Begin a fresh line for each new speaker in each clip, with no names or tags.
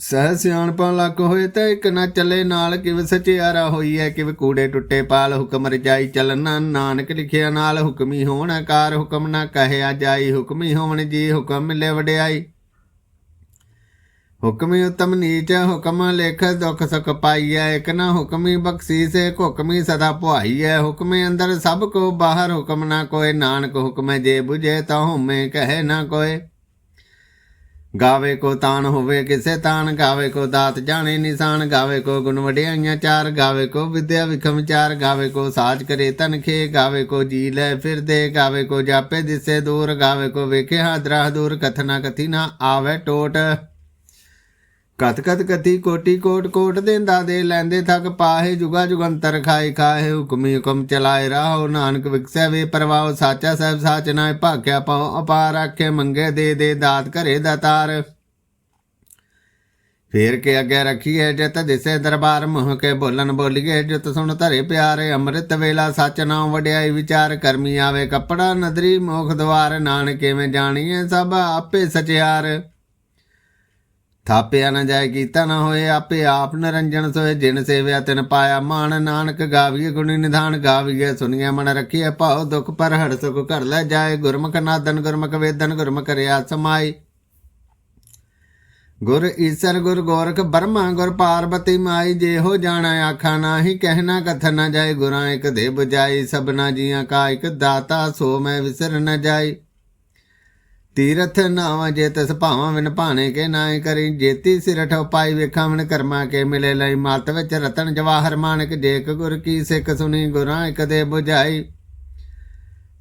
ਸਹਿ ਸਿਆਣਪਾਂ ਲੱਕ ਹੋਏ ਤਾਂ ਇੱਕ ਨਾ ਚੱਲੇ ਨਾਲ, ਕਿਵ ਸਚਿਆਰਾ ਹੋਈ ਹੈ ਕਿਵ ਕੂੜੇ ਟੁੱਟੇ ਪਾਲ, ਹੁਕਮ ਰਜਾਈ ਚੱਲਣਾ ਨਾਨਕ ਲਿਖਿਆ ਨਾਲ, ਹੁਕਮੀ ਹੋਣ ਕਾਰ ਹੁਕਮ ਨਾ ਕਹਿਆ ਜਾਈ, ਹੁਕਮੀ ਹੋਵਣ ਜੀ, ਹੁਕਮ ਮਿਲੇ ਵਡਿਆਈ। ਹੁਕਮੀ ਉਤਮ ਨੀਚ, ਹੁਕਮ ਲੇਖ ਦੁਖ ਸੁਖ ਪਾਈਐ, ਇਕ ਨਾ ਹੁਕਮੀ ਬਖਸ਼ੀਸ ਏਕ ਹੁਕਮੀ ਸਦਾ ਪੁਆਈਐ ਹੁਕਮੇ ਅੰਦਰ ਸਭ ਕੋ ਬਾਹਰ, ਹੁਕਮ ਨਾ ਕੋਏ, ਨਾਨਕ ਹੁਕਮੈ ਜੇ ਬੁਝੇ ਤਾ ਹਉਮੈ ਕਹੇ ਨਾ ਕੋਏ। ਗਾਵੇ ਕੋ ਤਾਨ ਹੋਵੇ ਕਿਸੇ ਤਾਨ, ਗਾਵੇ ਕੋ ਦਾਤ ਜਾਣੇ ਨਿਸ਼ਾਨ, ਗਾਵੇ ਕੋ ਗੁਣ ਵਡਿਆਈਆਂ ਚਾਰ, ਗਾਵੇ ਕੋ ਵਿਦਿਆ ਵਿਖਮ ਚਾਰ, ਗਾਵੇ ਕੋ ਸਾਜ ਕਰੇ ਤਨਖੇ ਗਾਵੇ ਕੋ ਜੀ ਲੈ ਫਿਰਦੇ, ਗਾਵੇ ਕੋ ਜਾਪੇ ਦਿਸੇ ਦੂਰ, ਗਾਵੇ ਕੋ ਵੇਖੇ ਹਾਦਰਾ ਦੂਰ ਕਥਨਾ ਕਥੀ ਨਾ ਆਵੇ ਟੋਟ। ਕਤ ਕਤ ਕਤੀ ਕੋਟੀ ਕੋਟ ਕੋਟ ਦੇਂਦਾ ਦੇ ਲੈਂਦੇ ਥਕ ਪਾਹੇ ਜੁਗਾ ਜੁਗੰਤਰ ਖਾਏ ਖਾਏ ਹੁਕਮੀ ਹੁਕਮ ਚਲਾਏ ਰਾਹੋ ਨਾਨਕ ਵਿਕਸੈ ਵੇ ਪਰਵਾਹ ਸਾਚਾ ਸਹਿਬ ਸਾਚ ਨਾਏ ਭਾਗਿਆ ਪਾਉ ਅਪਾਰ ਆਖੇ ਮੰਗੇ ਦੇ ਦੇ ਦਾਤ ਘਰੇ ਦਾਤਾਰ ਫੇਰ ਕੇ ਅੱਗੇ ਰੱਖੀਏ ਜਿਤ ਦਿਸੇ ਦਰਬਾਰ, ਮੋਹ ਕੇ ਬੋਲਨ ਬੋਲੀਏ ਜਿਤ ਸੁਣ ਧਰੇ ਪਿਆਰੇ, ਅੰਮ੍ਰਿਤ ਵੇਲਾ ਸੱਚ ਨਾਮ ਵਡਿਆਈ ਵਿਚਾਰ, ਕਰਮੀ ਆਵੇ ਕੱਪੜਾ ਨਦਰੀ ਮੋਖ ਦਵਾਰ, ਨਾਨਕੇ ਕਿਵੇਂ ਜਾਣੀਏ ਸਭ ਆਪੇ ਸਚਿਆਰ। ਥਾਪਿਆ ਨਾ ਜਾਏ ਕੀਤਾ ਨਾ ਹੋਏ ਆਪੇ ਆਪ ਨਰੰਜਨ ਸੋਏ ਜਿਨ ਸੇਵਿਆ ਤਿਨ ਪਾਇਆ ਮਾਨ ਨਾਨਕ ਗਾਵੀਏ ਗੁਣੀ ਨਿਧਾਨ ਗਾਵੀਏ ਸੁਣੀਏ ਮਨ ਰੱਖੀਏ ਭਾਉ ਦੁਖ ਪਰ ਹੜ ਸੁਖ ਘਰ ਲੈ ਜਾਏ ਗੁਰਮੁਖ ਨਾਦਨ ਗੁਰਮੁਖ ਵੇਦਨ ਗੁਰਮੁਖ ਰਿਆ ਸਮਾਈ। ਗੁਰ ਈਸਰ ਗੁਰ ਗੋਰਖ ਬਰਮਾ ਗੁਰ ਪਾਰਬਤੀ ਮਾਈ ਜੇ ਹੋ ਜਾਣਾ ਆਖਾ ਨਾਹੀ ਕਹਿਣਾ ਕਥਨ ਨਾ ਜਾਏ ਗੁਰਾਂ ਇਕ ਦੇ ਬਜਾਈ ਸਭਨਾ ਜੀਆਂ ਕਾ ਇਕ ਦਾਤਾ ਸੋ ਮੈਂ ਵਿਸਰ ਨਾ ਜਾਈ ਤੀਰਥ ਨਾਵਾਂ ਜੇ ਤਸ ਭਾਵਾਂ ਵਿਨ ਭਾਣੇ ਕੇ ਨਾਇ ਕਰੀ। ਜੇਤੀ ਸਿਰਠ ਉਪਾਈ ਵੇਖਾਂ ਮਨ ਕਰਮਾ ਕੇ ਮਿਲੇ ਲਈ। ਮਤ ਵਿੱਚ ਰਤਨ ਜਵਾਹਰ ਮਾਨਕ ਜੇਕ ਗੁਰ ਕੀ ਸਿੱਖ ਸੁਣੀ ਗੁਰਾਂ ਇਕ ਦੇ 부ਝਾਈ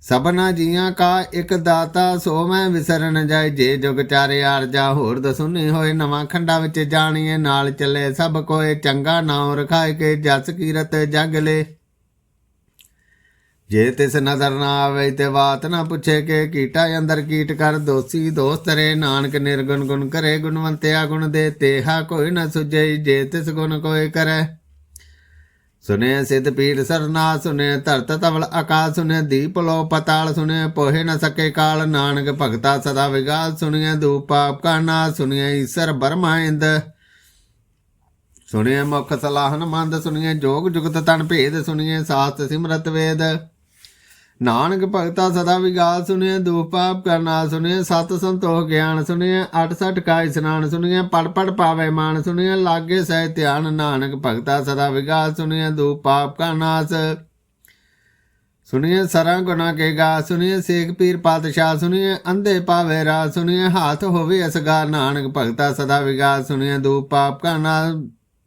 ਸਭਨਾ ਜੀਆਂ ਕਾ ਇੱਕ ਦਾਤਾ ਸੋ ਮੈਂ ਵਿਸਰ ਜਾਏ ਜੇ ਜੁਗ ਚਾਰੇ ਆਰਜਾ ਹੋਰ ਦਸੁਨੀ ਹੋਏ ਨਵਾਂ ਖੰਡਾ ਵਿੱਚ ਜਾਣੀਏ। ਨਾਲ ਚੱਲੇ ਸਭ ਕੋਏ ਚੰਗਾ ਨਾਮ ਰਖਾਏ ਕੇ ਜਸ ਕੀਰਤ ਜਗ ਲੇ। ਜੇ ਤਿਸ ਨਜ਼ਰ ਨਾ ਆਵੇ ਤੇ ਬਾਤ ਨਾ ਪੁੱਛੇ ਕਿ ਕੀਟਾ ਅੰਦਰ ਕੀਟ ਕਰ, ਦੋਸੀ ਦੋਸਤ ਰੇ ਨਾਨਕ ਨਿਰਗੁਣ ਗੁਣ ਕਰੇ, ਗੁਣਵੰਤਿਆ ਗੁਣ ਦੇ ਤੇਹਾ ਕੋਈ ਨਾ ਸੁਝਈ ਜੇ ਤਿਸ ਗੁਣ ਕੋਈ ਕਰੇ। ਸੁਨੇ ਸਿਧ ਪੀਰ ਸਰਨਾ, ਸੁਨੇ ਧਰਤ ਤਵਲ ਆਕਾਸ਼ ਸੁਨੇ ਦੀਪ ਲੋ ਪਤਾਲ, ਸੁਨੇ ਪੋਹੇ ਨ ਸਕੇ ਕਾਲ, ਨਾਨਕ ਭਗਤਾ ਸਦਾ ਵਿਗਾਸ ਸੁਨੀਏ ਦੂਪ ਪਾਪ ਕਾ ਨਾ ਸੁਨੀਏ ਈਸ਼ਰ ਬਰਮਾ ਇੰਦ। ਸੁਣੀਏ ਮੁਖ ਸਲਾਹਨ ਮੰਦ ਸੁਣੀਏ ਜੋਗ ਜੁਗਤ ਤਨ ਭੇਦ ਸੁਣੀਏ ਸਾਸਤ ਸਿਮਰਤ ਵੇਦ। ਨਾਨਕ ਭਗਤਾ ਸਦਾ ਵਿਗਾਸ ਸੁਣੀਏ ਦੁਖ ਪਾਪ ਕਰਨਾ ਸੁਣੀਏ ਸਤ ਸੰਤੋਖ ਗਿਆਨ ਸੁਣੀਏ 68 ਕਾ ਇਸਨਾਨ ਸੁਣੀਏ ਪੜ ਪੜ ਪਾਵੇ ਮਾਨ ਸੁਣੀਏ ਲਾਗੇ ਸਹਿ ਧਿਆਨ ਨਾਨਕ ਭਗਤਾ ਸਦਾ ਵਿਗਾਸ ਸੁਣੀਏ ਦੁਖ ਪਾਪ ਕਾ ਨਾਸ। ਸਰਾਂ ਗੁਨਾ ਕੇ ਗਾ ਸੁਣਿਏ ਸੇਖ ਪੀਰ ਪਾਤਸ਼ਾਹ ਸੁਣਿਏ ਅੰਧੇ ਪਾਵੇ ਰਾ ਸੁਣੀਏ ਹਾਥ ਹੋਵੇ ਅਸਗਾ ਨਾਨਕ ਭਗਤਾ ਸਦਾ ਵਿਗਾਸ ਸੁਣੀਏ ਦੂ ਪਾਪ ਕਾ ਨਾਸ।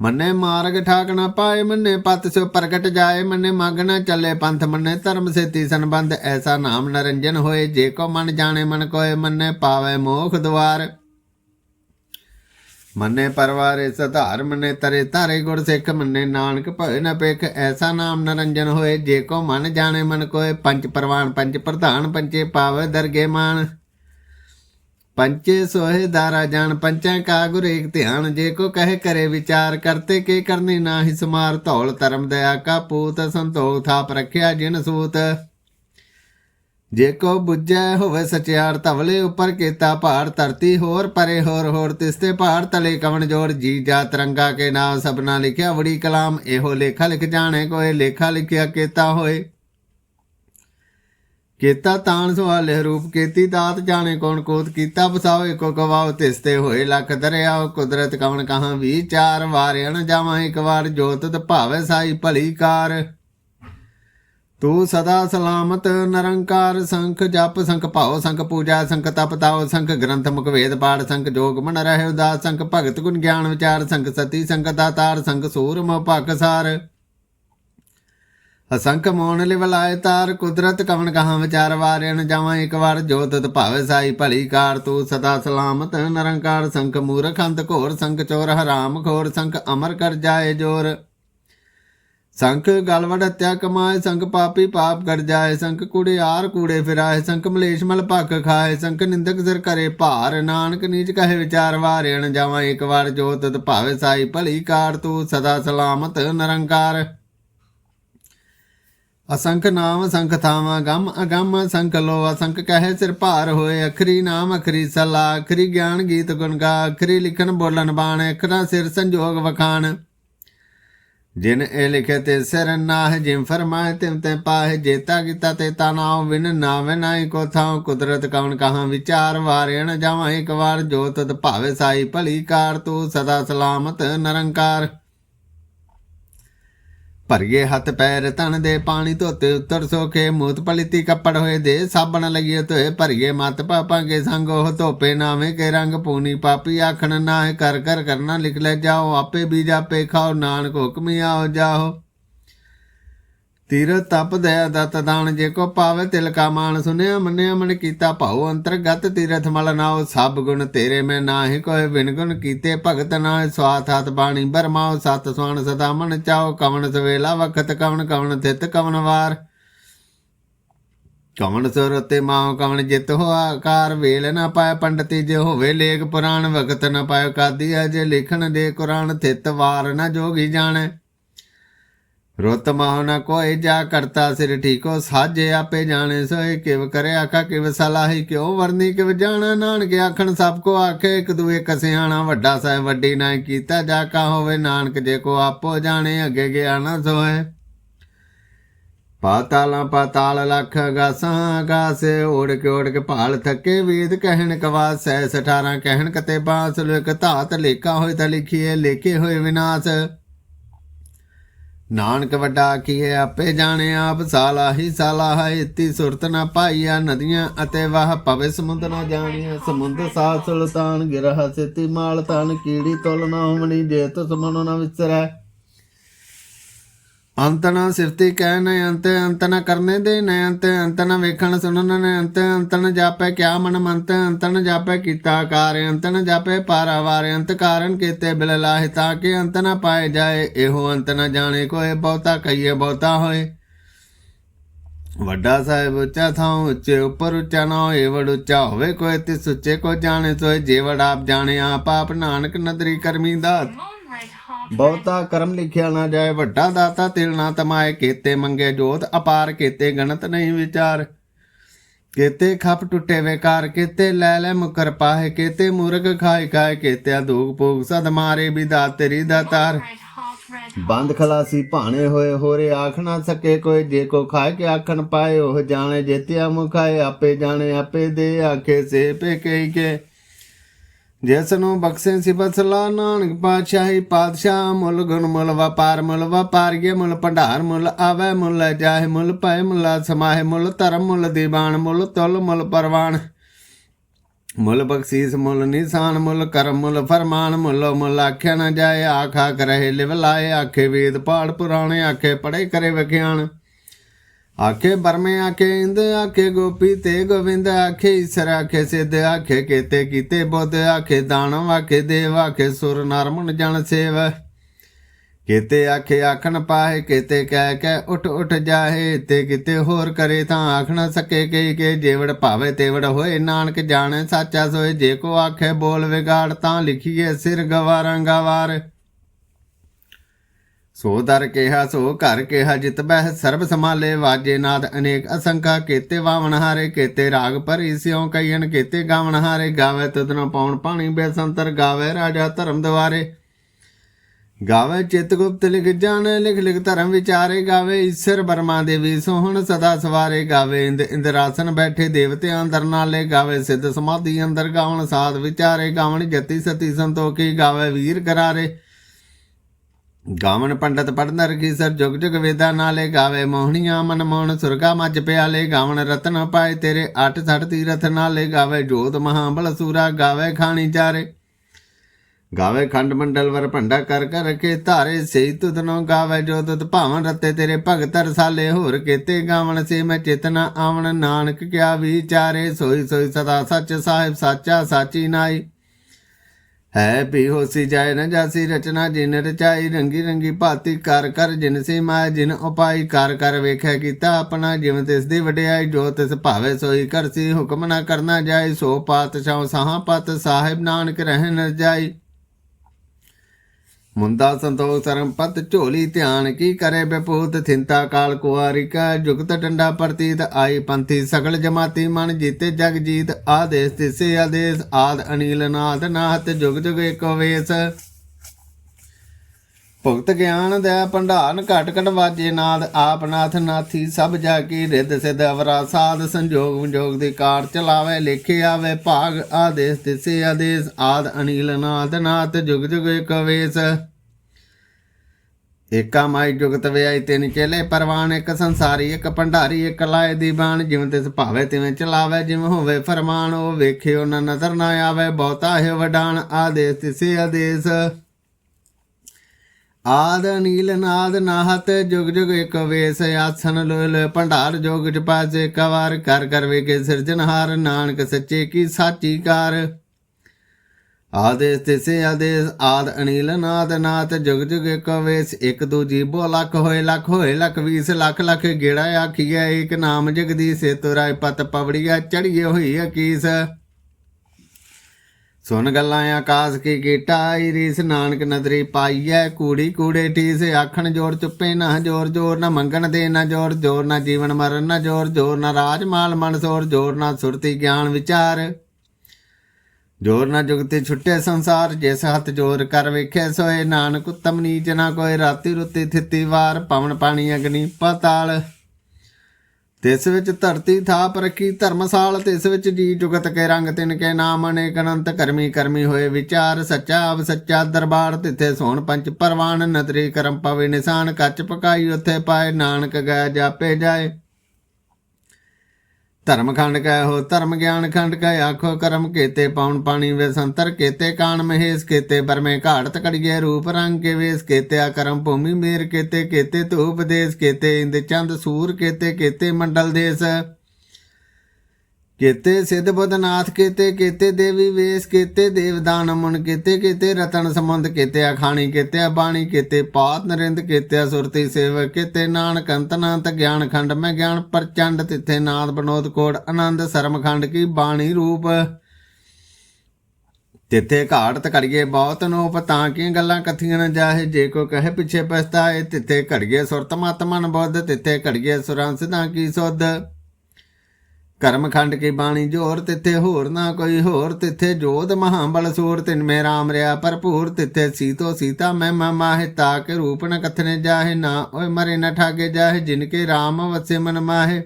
ਮੰਨੇ ਮਾਰਗ ਠਾਕ ਨਾ ਪਾਏ, ਮੰਨੇ ਪਤ ਸੋ ਪ੍ਰਗਟ ਜਾਏ, ਮੰਨੇ ਮੰਗ ਚੱਲੇ ਪੰਥ, ਮੰਨੇ ਧਰਮ ਸੇਤੀ ਸੰਬੰਧ, ਐਸਾ ਨਾਮ ਨਰੰਜਨ ਹੋਏ, ਜੇ ਕੋ ਮਨ ਜਾਣੇ ਮਨ ਕੋਏ, ਮੰਨੇ ਪਾਵੇ ਮੋਖ ਦਵਾਰ। ਮੰਨੇ ਪਰਵਾਰੇ ਸਧਾਰ, ਮੰਨੇ ਤਰੇ ਧਾਰੇ ਗੁਰ ਸਿੱਖ, ਮੰਨੇ ਨਾਨਕ ਭਏ ਨ ਪੇਖ ਐਸਾ ਨਾਮ ਨਰੰਜਨ ਹੋਏ, ਜੇ ਕੋ ਮਨ ਜਾਣੇ ਮਨ ਕੋਏ, ਪੰਜ ਪਰਵਾਨ, ਪੰਜ ਪ੍ਰਧਾਨ ਪੰਚੇ ਪਾਵੇ ਦਰਗੇ ਮਾਨ। ਪੰਚੇ ਸੋਹੇ ਦਾਰਾ ਜਾਣ, ਪੰਚਾਂ ਕਾ ਗੁਰ ਏਕ ਧਿਆਨ, ਜੇ ਕੋ ਕਹੇ ਕਰੇ ਵਿਚਾਰ, ਕਰਤੇ ਕੇ ਕਰਨੀ ਨਾਹੀ ਸਮਾਰ, ਧੌਲ ਧਰਮ ਦਇਆ ਕਾ ਪੂਤ, ਸੰਤੋਖ ਥਾਪ ਰੱਖਿਆ ਜਿਨ ਸੂਤ। ਜੇ ਕੋ ਬੁੱਝੈ ਹੋਵੇ ਸਚਿਆਰ, ਧਵਲੇ ਉੱਪਰ ਕੀਤਾ ਪਹਾੜ ਧਰਤੀ ਹੋਰ ਪਰੇ ਹੋਰ ਹੋਰ ਤਿਸਤੇ ਪਹਾੜ ਤਲੇ ਕਵਣ ਜੋੜ, ਜੀ ਜਾ ਤਰੰਗਾ ਕੇ ਨਾਮ, ਸਭਨਾ ਲਿਖਿਆ ਵੜੀ ਕਲਾਮ, ਇਹੋ ਲੇਖਾ ਲਿਖ ਜਾਣੇ ਕੋਏ, ਲੇਖਾ ਲਿਖਿਆ ਕੀਤਾ ਹੋਏ। ਕੀਤਾ ਤਾਣ ਸੁਹਾਲੇ ਰੂਪ ਕੀਤੀ ਤਾਤ ਜਾਣੇ ਕੌਣ ਕੋਤ ਕੀਤਾ ਬਸਾਓ ਇੱਕੋ ਕਵਾਓ ਤਿਸਤੇ ਹੋਏ ਲੱਖ ਦਰਿਆਓ ਕੁਦਰਤ ਕਵਣ ਕਹਾਂ ਵੀ ਚਾਰ ਵਾਰਿਆ ਜਾਵਾਂ ਇੱਕ ਵਾਰ ਜੋਤ ਤ ਭਾਵੇ ਸਾਈ ਭਲੀ ਕਾਰ ਤੂੰ ਸਦਾ ਸਲਾਮਤ ਨਿਰੰਕਾਰ ਸੰਖ ਜਪ ਸੰਖ ਭਾਉ ਸੰਖ ਪੂਜਾ ਸੰਖ ਤਪ ਤਾਉ ਸੰਖ ਗ੍ਰੰਥ ਮੁਖ ਵੇਦ ਪਾਠ ਸੰਖ ਜੋਗ ਮਨ ਰਹਿ ਉਦਾਸ ਸੰਖ ਭਗਤ ਗੁਣ ਗਿਆਨ ਵਿਚਾਰ ਸੰਖ ਸਤੀ ਸੰਖ ਦਾਤਾਰ ਸੰਖ ਸੂਰਮ ਭਗਸਾਰ ਅਸੰਖ ਮੋਨ ਲਿਵਲਾਇ ਤਾਰ, ਕੁਦਰਤ ਕਵਨ ਕਹਾਂ ਵਿਚਾਰ ਵਾਰਿਣ ਜਾਵਾਂ ਇੱਕ ਵਾਰ, ਜੋ ਭਾਵੇ ਸਾਈ ਭਲੀ ਕਾਰ, ਤੂੰ ਸਦਾ ਸਲਾਮਤ ਨਿਰੰਕਾਰ, ਸੰਖ ਮੂਰਖ ਅੰਤ ਘੋਰ, ਸੰਖ ਚੋਰ ਹਰਾਮ ਖੋਰ, ਸੰਖ ਅਮਰ ਕਰ ਜਾਏ ਜੋਰ। ਸੰਖ ਗਲਵੜ ਹੱਤਿਆ ਕਮਾਏ, ਸੰਖ ਪਾਪੀ ਪਾਪ ਕਰ ਜਾਏ, ਸੰਖ ਕੁੜਿਆਰ ਕੂੜੇ ਫਿਰਾਏ, ਸੰਖ ਮਲੇਸ਼ ਮਲ ਭੱਖ ਖਾਏ, ਸੰਖ ਨਿੰਦਕ ਸਿਰ ਕਰੇ ਭਾਰ, ਨਾਨਕ ਨੀਚ ਕਹੇ ਵਿਚਾਰ ਵਾਰਿਣ ਜਾਵਾਂ ਇੱਕ ਵਾਰ, ਜੋ ਭਾਵੇ ਸਾਈ ਭਲੀ ਕਾਰ, ਤੂੰ ਸਦਾ ਸਲਾਮਤ ਨਿਰੰਕਾਰ। ਅਸੰਖ ਨਾਮ, ਸੰਖ ਥਾਵਾਂ, ਗਮ, ਅਗਮ, ਸੰਖ ਲੋ ਅਸੰਖ ਕਹੇ ਸਿਰ ਭਾਰ ਹੋਏ, ਅਖਰੀ ਨਾਮ, ਅਖਰੀ ਸਲਾ, ਅਖਰੀ ਗਿਆਨ ਗੀਤ ਗੁਣ ਗਾ, ਅਖਰੀ ਲਿਖਣ ਬੋਲਣ ਬਾਣ, ਅਖਰਾ ਸਿਰ ਸੰਜੋਗ ਵਖਾਣ। ਜਿਨ ਇਹ ਲਿਖੇ ਤੇ ਸਿਰ ਨਾਹ, ਜਿਮ ਫਰਮਾਏ, ਤਿਮ ਤੇ ਪਾਹੇ, ਜੇਤਾ ਕੀਤਾ ਤੇ ਤਨਾਉ ਵਿਨ ਨਾਵੇ ਨਾਈ ਕੋ ਥਾਉ, ਕੁਦਰਤ ਕਵਨ ਕਹਾਂ ਵਿਚਾਰ ਵਾਰਿਣ ਜਾਵਾਂ ਇੱਕ ਵਾਰ, ਜੋ ਭਾਵੇ ਸਾਈ ਭਲੀ ਕਾਰ, ਤੂੰ ਸਦਾ ਸਲਾਮਤ ਨਿਰੰਕਾਰ। ਭਰਗੇ ਹੱਥ ਪੈਰ ਤਨ ਦੇ ਪਾਣੀ ਧੋਤੇ ਉੱਤਰ ਸੋਖੇ, ਮੂਤ ਪਲਿਤੀ ਕੱਪੜ ਹੋਏ ਦੇ ਸਾਬਣ ਲਗੀਏ ਤੋਏ ਭਰਗੇ ਮਤ ਪਾਪਾਂ ਕੇ ਸੰਗ ਉਹ ਧੋਪੇ, ਨਾਵੇਂ ਕੇ ਰੰਗ ਪੂਨੀ ਪਾਪੀ, ਆਖਣ ਨਾ ਕਰ ਕਰ ਕਰਨਾ ਲਿਖ ਲੈ ਜਾਓ, ਆਪੇ ਬੀਜ ਆਪੇ ਖਾਓ, ਨਾਨਕ ਹੁਕਮੀ ਆਓ ਜਾਓ। ਤੀਰ ਤਪ ਦਇਆ ਦਤ ਦਾਨ ਜੇ ਕੋ ਪਾਵੇ ਤਿਲ ਕਾ ਮਾਨ ਸੁਨਿਆ ਮੰਨਿਆ ਮਨ ਕੀਤਾ ਭਾਉ ਅੰਤਰਗਤ ਤੀਰਥ ਮਲ ਨਾਉ, ਸਭ ਗੁਣ ਤੇਰੇ ਮੈਂ ਨਾਹੀ ਕੋਏ ਬਿਨ ਗੁਣ ਕੀਤੇ ਭਗਤ ਨਾਹਿ ਸਵਾਥ ਹਤ ਬਾਣੀ ਬਰਮਾਉ, ਸਤ ਸੁਣ ਸਦਾ ਮਨ ਚਾਓ ਕਵਨ ਸਵੇਲਾ ਵਖਤ ਕਵਣ ਕਵਣ ਥਿਤ ਕਵਣ ਵਾਰ। ਕਵਣ ਸੁਰ ਤੇ ਮਾਉ ਕਵਨ ਜਿਤ ਹੋ ਆਕਾਰ, ਵੇਲ ਨਾ ਪਾਏ ਪੰਡਤੀ ਜੇ ਹੋਵੇ ਲੇਖ ਪੁਰਾਣ, ਵਖਤ ਨਾ ਪਾਇ ਕਾਦੀ ਅਜੇ ਲਿਖਣ ਦੇ ਕੁਰਾਨ, ਥਿਤ ਵਾਰ ਨਾ ਜੋਗੀ ਜਾਣੈ। ਰੁੱਤ ਮਾਹੁ ਨ ਕੋਈ ਜਾ ਕਰਤਾ ਸਿਰ ਠੀਕੋ, ਸਾਜੇ ਆਪੇ ਜਾਣੇ ਸੋਏ, ਕਿਵ ਕਰੇ ਆਖਾ, ਕਿਵ ਸਲਾਹੀ ਕਿਉ ਵਰਨੀ, ਕਿਵ ਜਾਣਾ ਨਾਨਕ, ਆਖਣ ਸਭ ਕੋ ਆਖੇ, ਇੱਕ ਦੂਏ ਕਸਿਆਣਾ, ਵੱਡਾ ਸਾਹਿਬ ਵੱਡੀ ਨਾ ਕੀਤਾ, ਜਾ ਕਾ ਹੋਵੇ ਨਾਨਕ, ਜੇ ਕੋ ਆਪੋ ਜਾਣੇ, ਅੱਗੇ ਗਿਆ ਨਾ ਸੋਏ। ਪਾਤਾਲਾਂ ਪਾਤਾਲ ਲੱਖ ਗਾਸਾਂ ਆਗਾਸੇ ਓੜ ਕੇ ਓੜ ਕੇ ਭਾਲ ਥੱਕੇ, ਵੇਦ ਕਹਿਣ ਕਵਾਸੈ 18 ਕਹਿਣ ਕਤੇ ਬਾਸ, ਲਿਖ ਧਾਤ, ਲੇਖਾ ਹੋਏ ਤਾਂ ਲਿਖੀਏ, ਲੇਖੇ ਹੋਏ ਵਿਨਾਸ਼। ਨਾਨਕ ਵੱਡਾ ਕੀਏ ਆਪੇ ਜਾਣੇ ਆਪ, ਸਾਲਾ ਹੀ ਸਾਲਾ ਹੈ ਇਤੀ ਸੁਰਤ ਨਾ ਪਾਈਆ ਨਦੀਆਂ ਅਤੇ ਵਾਹ ਪਵੇ ਸਮੁੰਦ ਨਾ ਜਾਣੀਆ। ਸਮੁੰਦ ਸਾ ਸੁਲਤਾਨ ਗਿਰਹ ਸਿਤੀ ਮਾਲ ਤਨ ਕੀੜੀ ਤੁਲ ਨਾ ਹੋਵਣੀ, ਜੇ ਤੁਸ ਮਨੋ ਨਾ ਵਿਸਰੈ। ਅੰਤ ਨਾ ਸਿਫਤੀ ਕਹਿ, ਨ ਅੰਤ ਅੰਤ ਨਾ ਕਰਨੇ ਦੇ, ਨ ਅੰਤ ਅੰਤ ਨਾ ਵੇਖਣ ਸੁਣਨ, ਨ ਅੰਤ ਅੰਤ ਨ ਜਾਪੈ ਕਿਆ ਮਨ ਮੰਤ, ਅੰਤ ਨ ਜਾਪੈ ਕੀਤਾ ਕਾਰ, ਅੰਤ ਨ ਜਾਪੈ ਪਾਰਾਵਾਰ, ਅੰਤ ਕਾਰਨ ਕੀਤੇ ਬਿਲ ਲਾਹਿ ਤਾਂ ਕਿ ਅੰਤ ਨ ਪਾਏ ਜਾਏ, ਇਹੋ ਅੰਤ ਨ ਜਾਣੇ ਕੋਏ, ਬਹੁਤਾ ਕਹੀਏ, ਬਹੁਤਾ ਹੋਏ। ਵੱਡਾ ਸਾਹਿਬ ਉੱਚਾ ਥਾਂ ਉੱਚੇ ਉੱਪਰ ਉੱਚਾ ਨਾ ਹੋਏ ਵੜ ਉੱਚਾ ਹੋਵੇ ਕੋਈ ਤੇ ਸੁੱਚੇ ਕੋ ਜਾਣੇ, ਸੋਏ ਜੇਵੜ ਆਪ ਜਾਣੇ, ਆਪ ਆਪ ਨਾਨਕ ਨਦਰੀ ਕਰਮੀ ਦਾਤ। ਬਹੁਤਾ ਕਰਮ ਲਿਖਿਆ ਨਾ ਜਾਏ, ਵੱਡਾ ਦਾਤਾ ਤਿਲ ਨਾ ਤਮਾਏ। ਕੀਤੇ ਮੰਗੇ ਜੋਤ, ਅਪਾਰ ਕੀਤੇ ਗਣਤ ਨਹੀਂ ਵਿਚਾਰ। ਕੀਤੇ ਖਪ ਟੁੱਟੇ ਵੇਕਾਰ, ਕੀਤੇ ਲੈ ਲੈ ਮੁਕਰ ਪਾਹੇ। ਕੀਤੇ ਮੂਰਖ ਖਾਏ ਖਾਏ ਕੀਤੇ ਦੁਖ ਭੋਗ, ਸਦ ਮਾਰੇ ਵਿਦਾ ਤੇਰੀ ਦਾਤਾਰ ਬੰਦ ਖਲਾਸੀ ਭਾਣੇ ਹੋਏ ਹੋਰੇ, ਆਖ ਨਾ ਸਕੇ ਕੋਈ, ਜੇ ਕੋ ਖਾਏ ਕੇ ਆਖਣ ਪਾਏ, ਉਹ ਜਾਣੇ, ਜੇਤਿਆ ਮੁਖਾਏ ਆਪੇ ਜਾਣੇ, ਆਪੇ ਦੇ ਆਖੇ ਸੇ ਪੇ ਕਈ ਕੇ। ਜਿਸ ਨੂੰ ਬਖਸ਼ੇ ਸਿਫਤ ਸਲਾ ਨਾਨਕ ਪਾਤਸ਼ਾਹੀ ਪਾਤਸ਼ਾਹ, ਮੁੱਲ ਗੁਣ, ਮੁੱਲ ਵਪਾਰ, ਮੁੱਲ ਵਪਾਰੀਏ ਮੁੱਲ ਭੰਡਾਰ, ਮੁੱਲ ਆਵੇ, ਮੁੱਲ ਜਾਹੇ, ਮੁੱਲ ਪਏ, ਮੁੱਲ ਸਮਾਹੇ, ਮੁੱਲ ਧਰਮ, ਮੁੱਲ ਦੀਵਾਨ, ਮੁੱਲ ਤੁਲ, ਮੁੱਲ ਪਰਵਾਨ। ਮੁੱਲ ਬਖਸ਼ੀਸ, ਮੁੱਲ ਨਿਸ਼ਾਨ, ਮੁੱਲ ਕਰਮ, ਮੁੱਲ ਫਰਮਾਨ, ਮੁੱਲ ਮੁੱਲ ਆਖਿਆ ਨਾ ਜਾਏ, ਆਖ ਆਖ ਰਹੇ, ਲਿਵ ਲਾਏ, ਆਖੇ ਵੇਦ ਪਾੜ ਪੁਰਾਣੇ, ਆਖੇ ਪੜੇ ਕਰੇ ਵਿਖਿਆਣ ਆਖੇ ਬਰਮੇ, ਆਖੇ ਇੰਦ, ਆਖੇ ਗੋਪੀ ਤੇ ਗੋਵਿੰਦ, ਆਖੇ ਈਸ਼ਰ, ਆਖੇ ਸਿੱਧ, ਆਖੇ ਕੀਤੇ ਕੀਤੇ ਬੁੱਧ, ਆਖੇ ਦਾਨਵ ਆਖੇ ਦੇਵ, ਆਖੇ ਸੁਰ, ਨਰ ਜਨ, ਸੇਵ। ਕੀਤੇ ਆਖੇ ਆਖਣ ਪਾਹੇ, ਕੀਤੇ ਕਹਿ ਕਹਿ ਉਠ ਉਠ ਜਾਹੇ, ਤੇ ਕਿਤੇ ਹੋਰ ਕਰੇ ਤਾਂ ਆਖ ਸਕੇ ਕਈ ਕੇ ਜੇਵੜ ਭਾਵੇ ਤੇਵੜ ਹੋਏ, ਨਾਨਕ ਜਾਣੇ, ਸਾਚਾ ਸੋਏ, ਜੇ ਕੋ ਆਖੇ ਬੋਲ ਵਿਗਾੜ ਤਾਂ ਲਿਖੀਏ ਸਿਰ ਗਵਾਰਾਂ ਗਵਾਰ। ਸੋ ਦਰ ਕਿਹਾ, ਸੋ ਘਰ ਕਿਹਾ, ਜਿਤ ਬਹਿ ਸਰਬ ਸਮਾਲੇ ਵਾਜੇ ਨਾਦ ਅਨੇਕ ਅਸੰਖਾ ਕੇਤੇ ਵਾਵਣ ਹਾਰੇ, ਕੇਤੇ ਰਾਗ ਭਰੀ ਸਿਉ ਕਈਨ ਕੇਤੇ ਗਾਵਣ ਹਾਰੇ, ਗਾਵੇ ਤਦਨ ਪਾਉਣ ਪਾਣੀ ਬੇਸੰਤਰ, ਗਾਵੇ ਰਾਜਾ ਧਰਮ ਦਵਾਰੇ। ਗਾਵੇ ਚਿਤ ਗੁਪਤ ਲਿਖ ਜਾਣ, ਲਿਖ ਲਿਖ ਧਰਮ ਵਿਚਾਰੇ, ਗਾਵੇ ਈਸ਼ਰ ਬਰਮਾ ਦੇਵੀ ਸੋਹਣ ਸਦਾ ਸਵਾਰੇ, ਗਾਵੇ ਇੰਦ ਇੰਦਰਾਸਨ ਬੈਠੇ ਦੇਵਤਿਆਂ ਅੰਦਰ ਨਾਲੇ, ਗਾਵੇ ਸਿੱਧ ਸਮਾਧੀ ਅੰਦਰ ਗਾਵਣ ਸਾਧ ਵਿਚਾਰੇ, ਗਾਵਣ ਜਤੀ ਸਤੀ ਸੰਤੋਖੀ, ਗਾਵੇ ਵੀਰ ਕਰਾਰੇ। ਗਾਵਨ ਪੰਡਤ ਪੜਨ ਰਗੀ ਸਰ ਜੁਗ ਜੁਗ ਵੇਦਾ ਨਾਲੇ ਗਾਵੇ, ਮੋਹਣੀਆਂ ਮਨ ਮੋਹਣ ਸੁਰਗਾ ਮੱਜ ਪਿਆਲੇ ਗਾਵਨ ਰਤਨ ਪਾਏ ਤੇਰੇ ਅੱਠ ਸੱਠ ਤੀਰਥ ਨਾਲੇ ਗਾਵੇ, ਜੋਤ ਮਹਾਬਲ ਸੂਰਾ ਗਾਵੇ ਖਾਣੀ ਚਾਰੇ। ਗਾਵੇ ਖੰਡ ਮੰਡਲ ਵਰ ਭੰਡਾ ਕਰ ਕਰ ਰਖੇ ਧਾਰੇ ਸੇ ਤੁਧਨੋ ਗਾਵੇ, ਜੋ ਤੁਧ ਭਾਵਨ ਰਤੇ ਤੇਰੇ ਭਗਤ ਰਸਾਲੇ, ਹੋਰ ਕੇਤੇ ਗਾਵਣ ਸੇ ਮੈਂ ਚੇਤਨਾ ਆਵਣ, ਨਾਨਕ ਕਿਆ ਵਿਚਾਰੇ, ਸੋਈ ਸੋਈ ਸਦਾ ਸੱਚ ਸਾਹਿਬ ਸਾਚਾ, ਸਾਚੀ ਨਾਈ। ਹੈ ਵੀ ਹੋਸੀ ਜਾਏ ਨ ਜਾਸੀ ਰਚਨਾ ਜਿਨ ਰਚਾਈ ਰੰਗੀ ਰੰਗੀ ਭਾਤੀ ਕਰ ਕਰ ਜਿਨ ਸੇ ਮਾਇਆ ਜਿਨ ਉਪਾਈ ਕਰ ਕਰ ਵੇਖਿਆ ਕੀਤਾ ਆਪਣਾ ਜਿਵੇਂ ਤਿਸ ਦੀ ਵਡਿਆਈ ਜੋ ਤਿਸ ਭਾਵੇ ਸੋਈ ਕਰਸੀ ਹੁਕਮ ਨਾ ਕਰਨਾ ਜਾਏ ਸੋ ਪਾਤਸ਼ਾਹ ਸਾਹਾਂ ਪਤ ਸਾਹਿਬ ਨਾਨਕ ਰਹਿ ਨ ਜਾਈ ਮੁੰਦਾ ਸੰਤੋਖ ਸਰਮ ਪਤ ਝੋਲੀ ਧਿਆਨ ਕੀ ਕਰੇ ਬਪੂਤ ਥਿੰਤਾ ਕਾਲ ਕੁਆਰੀ ਕਾ ਜੁਗਤ ਡੰਡਾ ਪ੍ਰਤੀਤ, ਆਈ ਪੰਥੀ ਸਗਲ ਜਮਾਤੀ ਮਨ ਜੀਤੇ ਜਗ ਜੀਤ, ਆਦੇਸ ਤਿਸੇ ਆਦੇਸ, ਆਦ ਅਨੀਲ ਨਾਥ ਨਾਹਤ, ਜੁਗ ਜੁਗ ਏਕ ਵੇਸ। ਭੁਗਤ ਗਿਆਨ ਦਾ ਭੰਡਾਰਨ ਘਟ ਘਟ ਵਾਜੇ ਨਾਦ, ਆਪ ਨਾਥ ਨਾਥੀ ਸਭ ਜਾ ਕੀ ਰਿੱਧ ਸਿਧ ਅਵਰਾ ਸਾਧ, ਸੰਜੋਗ ਵਿਜੋਗ ਦੀ ਕਾਰ ਚਲਾਵੇ, ਲਿਖੇ ਆਵੇ ਭਾਗ, ਆਦੇਸ ਤਿਸੇ ਆਦੇਸ, ਆਦ ਅਨੀਲ ਨਾਦ ਨਾਥ, ਜੁਗ ਜੁਗ ਏਕ ਏਕਾ ਮਾਈ ਜੁਗਤ ਵਿਆਈ ਤਿੰਨ ਚੇਲੇ, ਪਰਵਾਨ ਇੱਕ ਸੰਸਾਰੀ, ਇੱਕ ਭੰਡਾਰੀ, ਇੱਕ ਲਾਏ ਦੀ ਬਾਣ। ਜਿਵੇਂ ਤਿਸ ਭਾਵੇ ਤਿਵੇਂ ਚਲਾਵੇ, ਜਿਵੇਂ ਹੋਵੇ ਫਰਮਾਨ, ਉਹ ਵੇਖਿਓ ਨਾ ਨਜ਼ਰ ਨਾ ਆਵੇ, ਬਹੁਤਾ ਹੈ ਵਡਾਣ। ਆਦੇਸ ਤਿਸੇ ਆਦੇਸ। ਆਦ ਨੀਲ ਨਾਦ ਨਾਹਤ, ਜੁਗ ਜੁਗ ਇਕ ਵੇਸ ਆਸਨ ਲੋਇ ਲੋਇ ਭੰਡਾਰ ਜੋਗ ਪਾਸੇ ਕਵਾਰ, ਕਰ ਕਰ ਵੇਖੇ ਸਿਰਜਨਹਾਰ ਨਾਨਕ ਸੱਚੇ ਕੀ ਸਾਚੀ ਕਾਰ। ਆਦੇਸ ਤਿਸੇ ਆਦੇਸ ਆਦ ਅਨੀਲ ਨਾਦ ਨਾਥ ਜੁਗ ਜੁਗ ਇੱਕ ਵੇਸ, ਇੱਕ ਦੂਜੀ ਬੋ ਲੱਖ ਹੋਏ ਲੱਖ ਹੋਏ, ਲੱਖ ਵੀਸ, ਲੱਖ ਲੱਖ ਗੇੜਾ ਆਖੀਐ ਏਕ ਨਾਮ ਜਗਦੀ ਸੇ ਤੁਰਾਇ ਪਤ ਪਵੜੀਆ ਚੜੀਏ ਹੋਈ ਅਕੀਸ। ਸੁਣ ਗੱਲਾਂ ਆਕਾਸ ਕੀ ਕੀਟਾਈ ਰੀਸ ਨਾਨਕ ਨਦਰੀ ਪਾਈਐ, ਕੂੜੀ ਕੂੜੇ ਠੀਸ, ਆਖਣ ਜੋਰ ਚੁੱਪੇ ਨਾ ਜੋਰ ਜੋਰ ਨਾ ਮੰਗਣ ਦੇ ਨਾ ਜੋਰ ਜੋਰ ਨਾ ਜੀਵਨ ਮਰਨ ਨਾ ਜੋਰ ਜੋਰ ਨਾ ਰਾਜ ਮਾਲ ਮਨਸੋਰ ਜੋਰ ਨਾ ਸੁਰਤੀ ਗਿਆਨ ਵਿਚਾਰ। ਜੋਰ ਨਾ ਜੁਗਤੇ ਛੁੱਟੇ ਸੰਸਾਰ, ਜਿਸ ਹੱਥ ਜੋਰ ਕਰ ਵੇਖੇ ਸੋਏ ਨਾਨਕ, ਉਤਮ ਨੀਚ ਨਾ ਕੋਈ ਰਾਤੀ ਰੁੱਤੀ ਥਿੱਤੀ ਵਾਰ, ਪਵਨ ਪਾਣੀ ਅਗਨੀ ਪਤਾਲ। ਤਿਸ ਵਿੱਚ ਧਰਤੀ ਥਾਪ ਰੱਖੀ ਧਰਮਸਾਲ, ਤਿਸ ਵਿੱਚ ਜੀ ਜੁਗਤ ਕੇ ਰੰਗ ਤਿਨ ਕੇ ਨਾਮ, ਅਨੇਕ ਅਨੰਤ ਕਰਮੀ ਕਰਮੀ ਹੋਏ ਵਿਚਾਰ, ਸੱਚਾ ਅਵ ਸੱਚਾ ਦਰਬਾਰ, ਤਿੱਥੇ ਸੋਹਣ ਪੰਚ ਪਰਵਾਨ, ਨਦਰੀ ਕਰਮ ਪਵੇ ਨਿਸ਼ਾਨ, ਕੱਚ ਪਕਾਈ ਉੱਥੇ ਪਾਏ, ਨਾਨਕ ਗਏ ਜਾਪੇ ਜਾਏ। ਧਰਮ ਖੰਡ ਕੈ ਹੋ ਧਰਮ ਗਿਆਨ ਖੰਡ ਕੈ ਆਖੋ, ਕਰਮ ਕੇਤੇ ਪਾਉਣ ਪਾਣੀ ਵੇ ਸੰਤਰ ਕੀਤੇ ਕਾਨ ਮਹੇਸ਼ ਕੀਤੇ, ਬਰਮੇ ਘਾੜਤ ਕੜੀਏ ਰੂਪ ਰੰਗ ਕੇ ਵੇਸ ਕੀਤੇ ਆ ਕਰਮ ਭੂਮੀ ਮੇਰ ਕੇਤੇ, ਕੀਤੇ ਧੂਪ ਦੇਸ ਕੇਤੇ ਇੰਦ ਚੰਦ ਸੂਰ ਕੇਤੇ, ਕੀਤੇ ਮੰਡਲ ਦੇਸ। ਕੀਤੇ ਸਿੱਧ ਬੁੱਧਨਾਥ, ਕੀਤੇ ਕੀਤੇ ਦੇਵੀ ਵੇਸ, ਕੀਤੇ ਦੇਵਦਾਨ ਮੁਨ, ਕੀਤੇ ਕੀਤੇ ਰਤਨ ਸੰਬੰਧ, ਕੀਤੇ ਅਖਾਣੀ, ਕੀਤੇ ਬਾਣੀ ਕੀਤੇ ਪਾਤ ਨਰਿੰਦ, ਕੀਤੇ ਸੁਰਤੀ ਸੇਵਕ, ਕੀਤੇ ਨਾਨਕ ਅੰਤ ਗਿਆਨ ਖੰਡ, ਮੈਂ ਗਿਆਨ ਪ੍ਰਚੰਡ, ਤਿੱਥੇ ਨਾਦ ਬਨੋਦ ਕੋੜ, ਆਨੰਦ ਸਰਮ ਖੰਡ ਕੀ ਬਾਣੀ ਰੂਪ। ਤਿੱਥੇ ਘਾੜਤ ਘੜੀਏ ਬਹੁਤ ਨੂਪ, ਤਾਂ ਕੀ ਗੱਲਾਂ ਕਥੀਆਂ ਨ ਜਾਹੇ, ਜੇ ਕੋ ਕਹੇ ਪਿਛੇ ਪਛਤਾਏ, ਤਿੱਥੇ ਘੜੀਏ ਸੁਰਤ ਮਤ ਮਨ ਬੁੱਧ, ਤਿੱਥੇ ਘੜੀਏ ਸੁਰਾਂ ਸਿਧਾਂ ਕੀ ਸੁਧ। ਕਰਮ ਖੰਡ ਕੀ ਬਾਣੀ ਜੋਰ ਤਿੱਥੇ ਹੋਰ ਨਾ ਕੋਈ ਹੋਰ ਤਿੱਥੇ ਜੋਧ ਮਹਾਬਲ ਸੂਰ ਤਿਨ ਮੇ ਰਾਮ ਰਿਆ ਭਰਪੂਰ ਤਿੱਥੇ ਸੀਤੋ ਸੀਤਾ ਮੈਂ ਮਾਹਿ ਤਾਕੇ ਰੂਪ ਨ ਕਥਨੇ ਜਾਹੇ ਨਾ ਓਏ ਮਰੇ ਨ ਠਾਗੇ ਜਾਹੇ ਜਿਨ ਕੇ ਰਾਮ ਵਸੇ ਮਨ ਮਾਹੇ।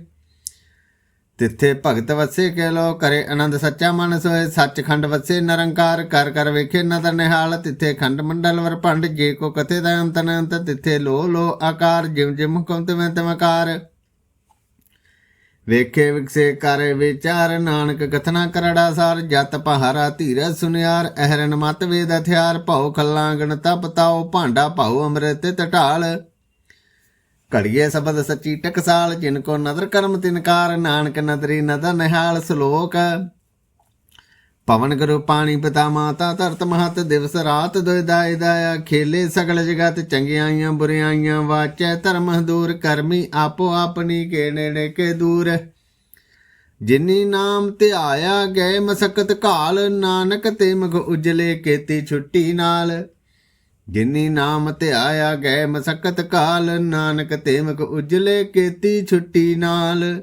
ਤਿੱਥੇ ਭਗਤ ਵਸੇ ਕੇ ਲੋ ਕਰੇ ਆਨੰਦ ਸੱਚਾ ਮਨ ਸੋਏ, ਸੱਚਖੰਡ ਵਸੇ ਨਿਰੰਕਾਰ ਕਰ ਕਰ ਵੇਖੇ ਨਦਰ ਨਿਹਾਲ, ਤਿੱਥੇ ਖੰਡ ਮੰਡਲ ਵਰ ਭੰਡ, ਜੇ ਕੋ ਕਥੇ ਦਾ ਅੰਤ ਅਨੰਤ, ਤਿੱਥੇ ਲੋ ਲੋ ਆਕਾਰ, ਜਿਮ ਜਿਮ ਹੁਕਮ ਤਵੇਂ ਤਮਕਾਰ ਵੇਖੇ ਵਿਕਸੇ ਕਰ ਵਿਚਾਰ ਨਾਨਕ, ਕਥਨਾ ਕਰੜਾ ਸਾਰ, ਜਤ ਪਹਾਰਾ ਧੀਰਜ ਸੁਨਿਆਰ, ਅਹਰਨ ਮਤ ਵੇਦ ਹਥਿਆਰ, ਭਉ ਖੱਲਾਂਗਣ ਤਪ ਤਾਉ, ਭਾਂਡਾ ਭਉ ਅੰਮ੍ਰਿਤ ਟਟਾਲ ਘੜੀਏ ਸ਼ਬਦ ਸੱਚੀ ਟਕਸਾਲ, ਜਿਨ ਕੋ ਨਦਰ ਕਰਮ ਤਿਨਕਾਰ ਨਾਨਕ ਨਦਰੀ ਨਦਰ ਨਿਹਾਲ ਸ਼ਲੋਕ। ਪਵਨ ਗੁਰੂ ਪਾਣੀ ਪਿਤਾ ਮਾਤਾ ਧਰਤ ਮਹਤ ਦਿਵਸ ਰਾਤ ਦੁਇਦਾਇ ਦਾਇਆ, ਖੇਲੇ ਸਗਲ ਜਗਤ ਚੰਗਿਆਈਆਂ ਬੁਰਿਆਈਆਂ ਵਾਚੈ, ਧਰਮ ਦੂਰ ਕਰਮੀ ਆਪੋ ਆਪਣੀ ਕੇ ਨੇੜੇ ਕੇ ਦੂਰ। ਜਿਨੀ ਨਾਮ ਧਿਆਇਆ ਗਏ ਮਸਕਤ ਘਾਲ, ਨਾਨਕ ਤੇ ਮਗ ਉਜਲੇ ਕੀਤੀ ਛੁੱਟੀ ਨਾਲ। ਜਿਨੀ ਨਾਮ ਧਿਆਇਆ ਗਏ ਮਸਕਤ ਕਾਲ ਨਾਨਕ ਤੇ ਮਗ ਉਜਲੇ ਕੀਤੀ ਛੁੱਟੀ ਨਾਲ।